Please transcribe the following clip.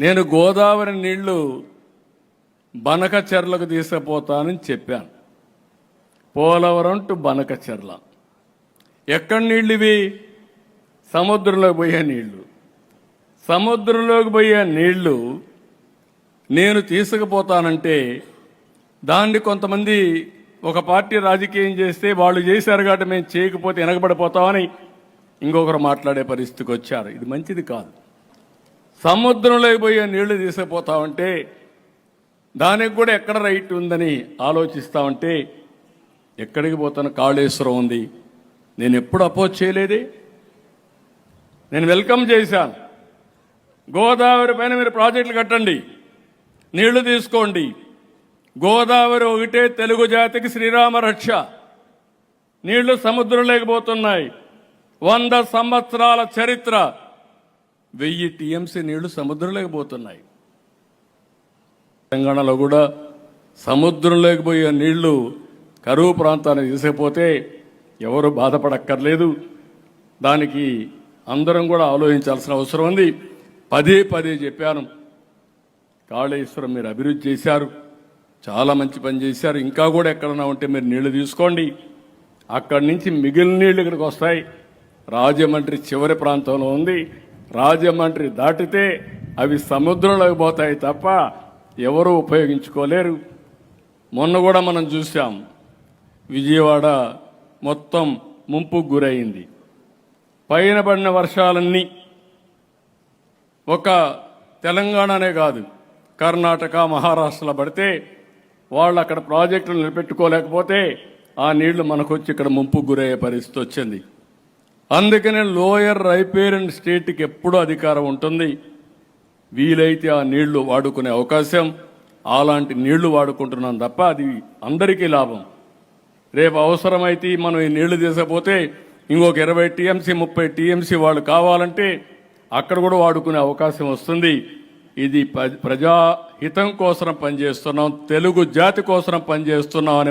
నేను గోదావరి నీళ్ళు బనక చెర్లకు తీసుకుపోతానని చెప్పాను. పోలవరం టు బనక చెర్ల. ఎక్కడ నీళ్ళు ఇవి సముద్రంలోకి పోయే నీళ్ళు. సముద్రంలోకి పోయే నీళ్ళు నేను తీసుకుపోతానంటే దాన్ని కొంతమంది ఒక పార్టీ రాజకీయం చేస్తే వాళ్ళు చేశారు కాబట్టి మేము చేయకపోతే వెనకబడిపోతామని ఇంకొకరు మాట్లాడే పరిస్థితికి వచ్చారు. ఇది మంచిది కాదు. సముద్రంలోకి పోయే నీళ్ళు తీసుకుపోతామంటే దానికి కూడా ఎక్కడ రైట్ ఉందని ఆలోచిస్తామంటే ఎక్కడికి పోతాను? కాళేశ్వరం ఉంది. నేను ఎప్పుడు అపోజ్ చేయలేదే. నేను వెల్కమ్ చేశాను. గోదావరి పైన మీరు ప్రాజెక్టులు కట్టండి. నీళ్ళు తీసుకోండి. గోదావరి ఒకటే తెలుగు జాతికి శ్రీరామ రక్ష. నీళ్ళు సముద్రంలోకి పోతున్నాయి. వంద సంవత్సరాల చరిత్ర. వెయ్యి టీఎంసీ నీళ్ళు సముద్రంలోకి పోతున్నాయి. తెలంగాణలో కూడా సముద్రంలోకి పోయే నీళ్ళు కరువు ప్రాంతానికి తీసుకపోతే ఎవరు బాధపడక్కర్లేదు. దానికి అందరం కూడా ఆలోచించాల్సిన అవసరం ఉంది. పదే పదే చెప్పాను. కాళేశ్వరం మీరు అభివృద్ధి చేశారు. చాలా మంచి పని చేశారు. ఇంకా కూడా ఎక్కడన్నా ఉంటే మీరు నీళ్ళు తీసుకోండి. అక్కడి నుంచి మిగిలిన నీళ్ళు ఇక్కడికి వస్తాయి. రాజమండ్రి చివరి ప్రాంతంలో ఉంది. రాజమండ్రి దాటితే అవి సముద్రంలోకి పోతాయి తప్ప ఎవరు ఉపయోగించుకోలేరు. మొన్న కూడా మనం చూసాం విజయవాడ మొత్తం ముంపుకు గురైంది. పైన పడిన వర్షాలన్నీ ఒక తెలంగాణనే కాదు కర్ణాటక మహారాష్ట్రలో పడితే వాళ్ళు అక్కడ ప్రాజెక్టులు నిలబెట్టుకోలేకపోతే ఆ నీళ్ళు మనకొచ్చి ఇక్కడ ముంపు గురయ్యే పరిస్థితి వచ్చింది. అందుకనే లోయర్ రైపేరియన్ స్టేట్కి ఎప్పుడూ అధికారం ఉంటుంది. వీలైతే ఆ నీళ్ళు వాడుకునే అవకాశం అలాంటి నీళ్ళు వాడుకుంటున్నాం తప్ప అది అందరికీ లాభం. రేపు అవసరమైతే మనం ఈ నీళ్ళు తీసకపోతే ఇంకొక ఇరవై టీఎంసీ ముప్పై టీఎంసీ వాళ్ళు కావాలంటే అక్కడ కూడా వాడుకునే అవకాశం వస్తుంది. ఇది ప్ర- ప్రజాహితం కోసం పనిచేస్తున్నాం తెలుగు జాతి కోసం పనిచేస్తున్నాం అని